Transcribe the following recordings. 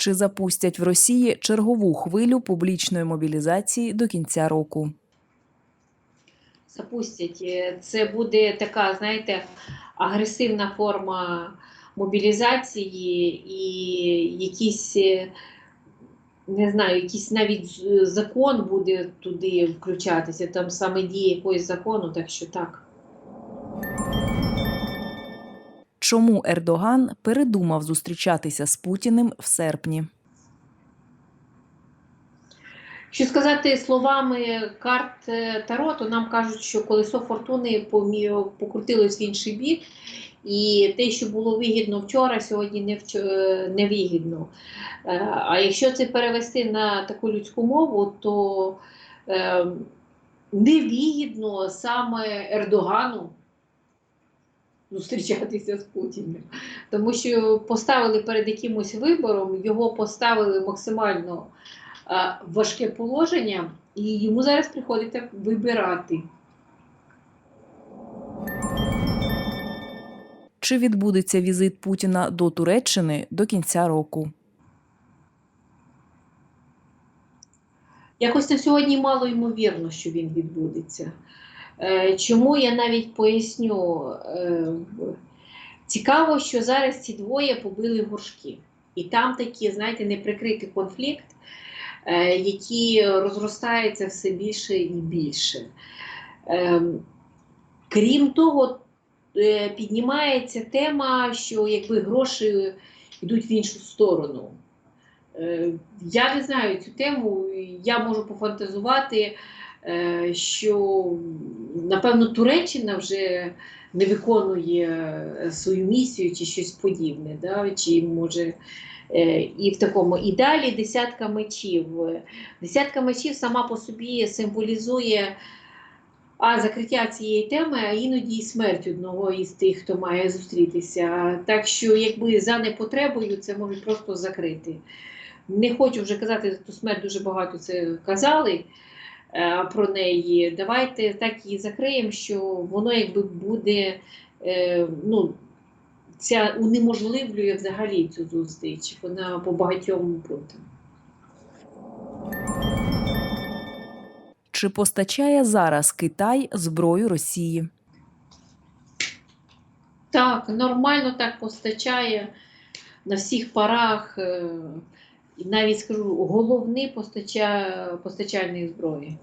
Чи запустять в Росії чергову хвилю публічної мобілізації до кінця року? запустять. Е, Це буде така, знаєте, агресивна форма мобілізації і якийсь, е, не знаю, якийсь навіть закон буде туди включатися, там саме діє якогось закону, так що так. Чому Ердоган передумав зустрічатися з Путіним в серпні? Що сказати словами карт е, Таро, то нам кажуть, що колесо фортуни покрутилось в інший бік, і те, що було вигідно вчора, сьогодні не, е, вигідно. Е, А якщо це перевести на таку людську мову, то е, невигідно саме Ердогану зустрічатися з Путіним. Тому що поставили перед якимось вибором, його поставили максимально е, важке положення, і йому зараз приходиться вибирати. Чи відбудеться візит Путіна до Туреччини до кінця року? Якось на сьогодні мало ймовірно, що він відбудеться. Е, Чому я навіть поясню? Е, Цікаво, що зараз ці двоє побили горшки. І там такий, знаєте, неприкритий конфлікт, е, який розростається все більше і більше. Крім того, піднімається тема, що якби гроші йдуть в іншу сторону. Я не знаю цю тему, я можу пофантазувати, що напевно Туреччина вже не виконує е, свою місію чи щось подібне, да? чи може е, і в такому. І далі десятка мечів. Десятка мечів сама по собі символізує а закриття цієї теми, а іноді і смерть одного із тих, хто має зустрітися. Так що, якби за непотребою, це можуть просто закрити. Не хочу вже казати, ту смерть дуже багато це казали е, про неї. Давайте так її закриємо, що воно якби буде, е, ну, ця унеможливлює взагалі цю зустріч. Вона по багатьом пунктам. Чи постачає зараз Китай зброю Росії? Так, нормально так постачає на всіх парах. І навіть скажу, головний постача, постачальник зброї.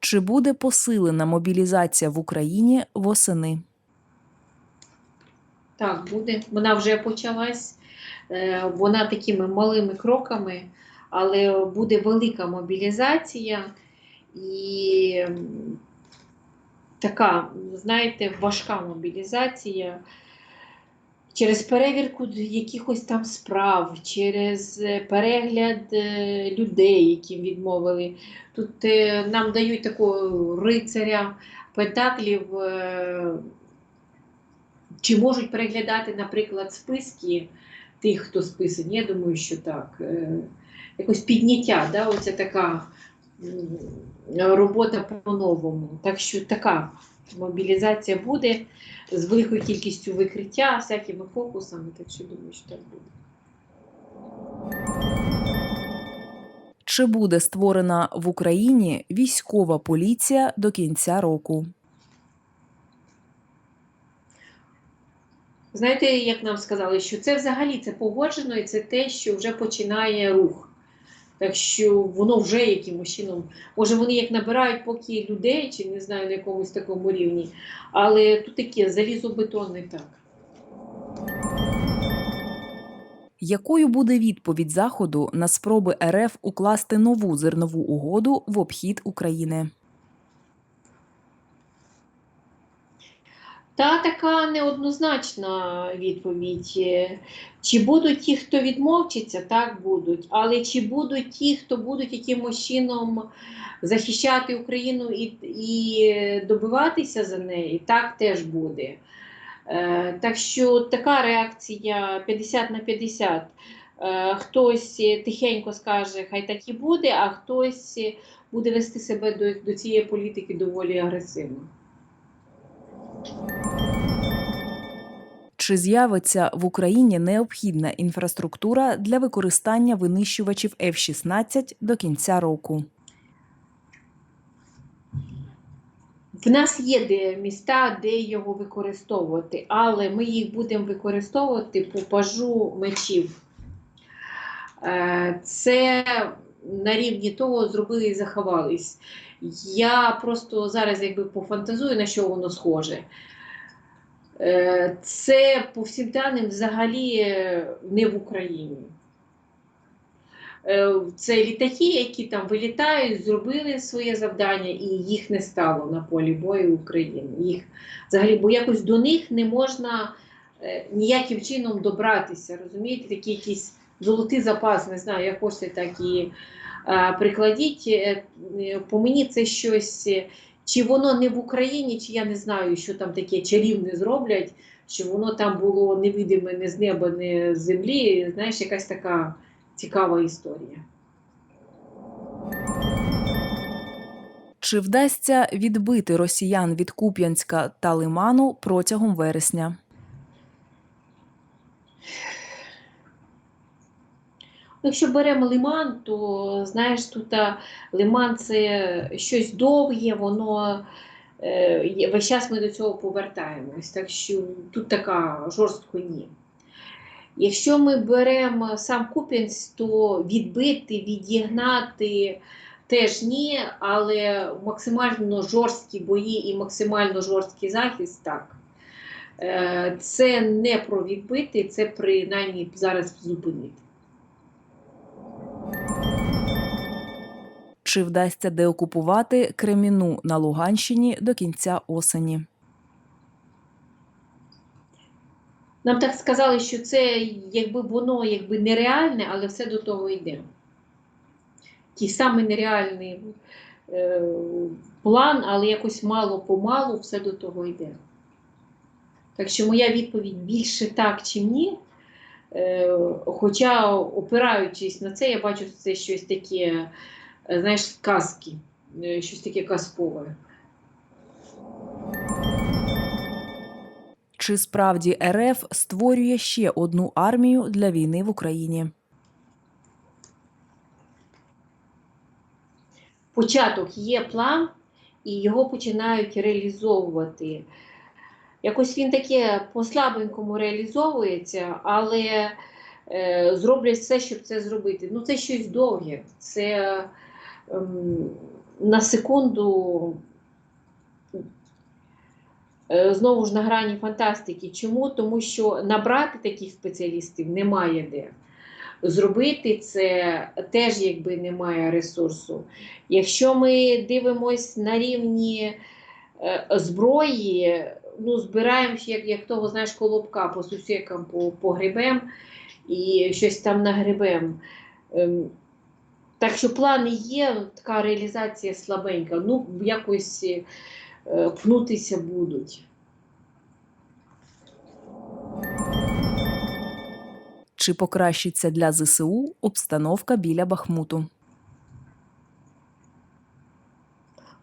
Чи буде посилена мобілізація в Україні восени? Так, буде. Вона вже почалась. Е, Вона такими малими кроками, але буде велика мобілізація і така, знаєте, важка мобілізація. Через перевірку якихось там справ, через е, перегляд е, людей, яким відмовили. Тут е, нам дають такого рицаря пентаклів. чи можуть переглядати, наприклад, списки тих, хто списаний? Я думаю, що так. Якось підняття, да? оце така робота по-новому. Так що така мобілізація буде з великою кількістю викриття, всякими фокусами, так що думаю, що так буде. Чи буде створена в Україні військова поліція до кінця року? Знаєте, як нам сказали, що це взагалі це погоджено і це те, що вже починає рух. Так що воно вже якимось чином, може вони як набирають поки людей, чи не знаю на якомусь такому рівні, але тут таке залізобетонне так. Якою буде відповідь Заходу на спроби РФ укласти нову зернову угоду в обхід України? Та така неоднозначна відповідь. Е, Чи будуть ті, хто відмовчиться, так будуть. Але чи будуть ті, хто будуть якимось чином захищати Україну і, і добиватися за неї, так теж буде. Е, так що така реакція 50 на 50. Е, хтось тихенько скаже, хай так і буде, а хтось буде вести себе до, до цієї політики доволі агресивно. Чи з'явиться в Україні необхідна інфраструктура для використання винищувачів F-16 до кінця року? В нас є де міста, де його використовувати, але ми їх будемо використовувати по пажу мечів. Е, Це на рівні того зробили і заховались. Я просто зараз якби пофантазую, на що воно схоже. Е, Це по всім даним взагалі е, не в Україні. Е, Це літаки, які там вилітають, зробили своє завдання, і їх не стало на полі бою України. Їх взагалі, бо якось до них не можна ніяким чином добратися. Розумієте, такий якийсь золотий запас, не знаю, як хочете, так і прикладіть. Е, е, По мені це щось, е, чи воно не в Україні, чи я не знаю, що там таке чарівне зроблять, що воно там було невидиме не з неба, не з землі. Знаєш, якась така цікава історія. Чи вдасться відбити росіян від Куп'янська та Лиману протягом вересня? Якщо беремо лиман, то знаєш, тут лиман це щось довге, воно е, весь час ми до цього повертаємось. Так що тут така жорстко ні. Якщо ми беремо сам Куп'янськ, то відбити, відігнати теж ні, але максимально жорсткі бої і максимально жорсткий захист так. Е, Це не про відбити, це принаймні зараз зупинити. Чи вдасться деокупувати Креміну на Луганщині до кінця осені? Нам так сказали, що це якби воно якби нереальне, але все до того йде. Ті самий нереальний е, план, але якось мало-помалу все до того йде. Так що моя відповідь більше так, чи ні. Е, хоча, опираючись на це, я бачу, це щось таке, знаєш, казки, е, щось таке казкове. Чи справді РФ створює ще одну армію для війни в Україні? початок є план, і його починають реалізовувати. Якось він таке по-слабенькому реалізовується, але е, зроблять все, щоб це зробити. Ну, це щось довге. Це на секунду. е, Знову ж на грані фантастики. Чому? Тому що набрати таких спеціалістів немає де. Зробити це теж якби немає ресурсу. Якщо ми дивимось на рівні е, зброї, ну, збираємо як, як того, знаєш, колобка по сусікам по, погребем і щось там нагребем. Так що плани є, така реалізація слабенька. Ну, якось е, пнутися будуть. Чи покращиться для ЗСУ обстановка біля Бахмуту?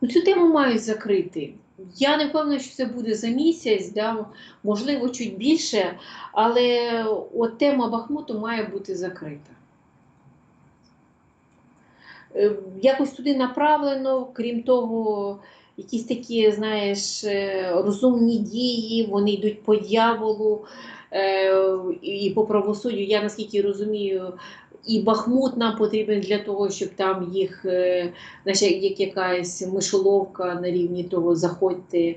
Ну, Цю тему мають закрити. Я не впевнена, що це буде за місяць, да, можливо, чуть більше, але от тема Бахмуту має бути закрита. Е, Якось туди направлено, крім того, якісь такі, знаєш, е, розумні дії, вони йдуть по дьяволу е, і по правосуддю. Я наскільки розумію, і Бахмут нам потрібен для того, щоб там їх, знаєш, як якась мишоловка на рівні того заходьте.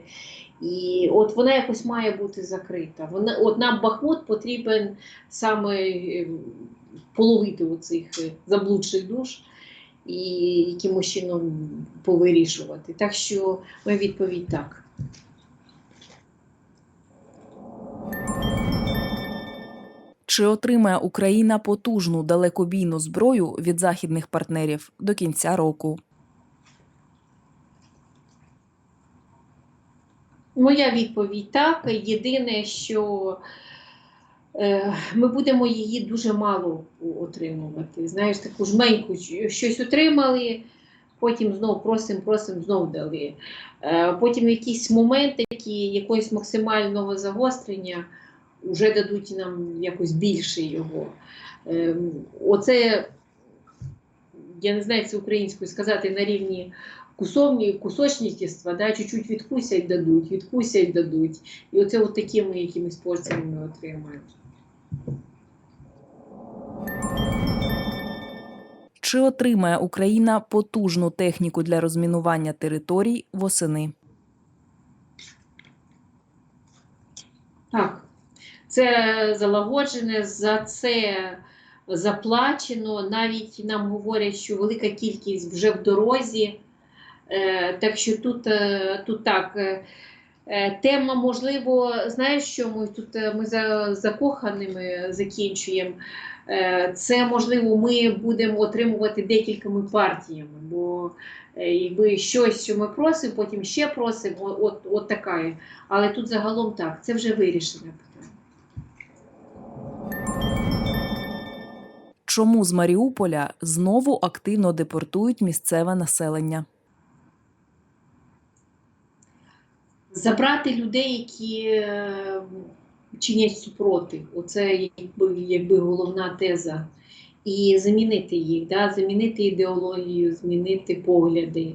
І от вона якось має бути закрита. Вона, от нам Бахмут потрібен саме половити оцих заблудших душ і якимось чином повирішувати. Так що моя відповідь так. Чи отримає Україна потужну далекобійну зброю від західних партнерів до кінця року? Моя відповідь так. Єдине, що ми будемо її дуже мало отримувати. Знаєш, таку жменьку щось отримали, потім знов просимо, просимо, знов дали. Е, потім якісь моменти, які якогось максимального загострення вже дадуть нам якось більше його. Ем, Оце, я не знаю, це українською сказати, на рівні кусовні, кусочництва, да, чуть-чуть відкусять дадуть, відкусять дадуть. І оце от такими якимись порціями ми отримаємо. Чи отримає Україна потужну техніку для розмінування територій восени? Так, це залагоджене, за це заплачено. Навіть нам говорять, що велика кількість вже в дорозі. Е, так що тут, е, тут так. е, Тема, можливо, знаєш, що ми тут ми за закоханими закінчуємо. Це можливо, ми будемо отримувати декількома партіями, бо якби щось, що ми просимо, потім ще просимо, от, от така. Але тут загалом так, це вже вирішене питання. Чому з Маріуполя знову активно депортують місцеве населення? Забрати людей, які е, чинять супротив, оце якби, якби головна теза. І замінити їх, да? замінити ідеологію, змінити погляди.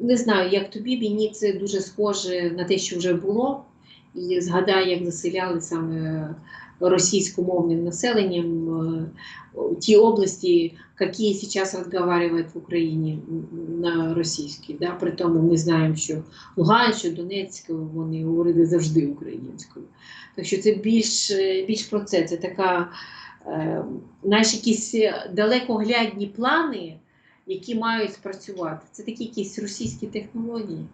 Не знаю, як тобі, мені це дуже схоже на те, що вже було. І згадай, як заселяли саме російськомовним населенням е, ті області, які зараз розмовляють в Україні на російській. Да? При тому ми знаємо, що Луганську, Донецьку вони говорили завжди українською. Так що це більш, е, більш про це. Це така, е, знаєш, якісь далекоглядні плани, які мають спрацювати. Це такі якісь російські технології.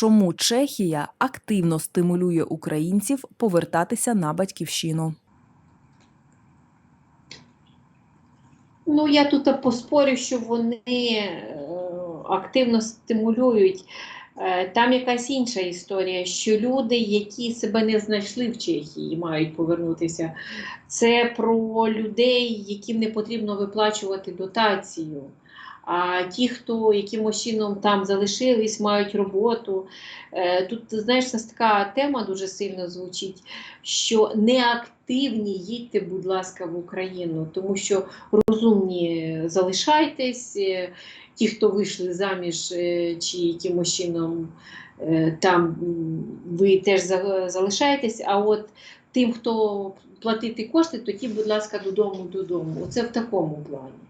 Чому Чехія активно стимулює українців повертатися на батьківщину? Ну, я тут поспорю, що вони е, активно стимулюють. Е, Там якась інша історія, що люди, які себе не знайшли в Чехії, мають повернутися. Це про людей, яким не потрібно виплачувати дотацію. А ті, хто якимось чином там залишились, мають роботу. Е, Тут, знаєш, така тема дуже сильно звучить, що неактивні їдьте, будь ласка, в Україну, тому що розумні залишайтесь, е, ті, хто вийшли заміж е, чи якимось чином там ви теж залишаєтесь, а от тим, хто платити кошти, то ті, будь ласка, додому, додому. Оце в такому плані.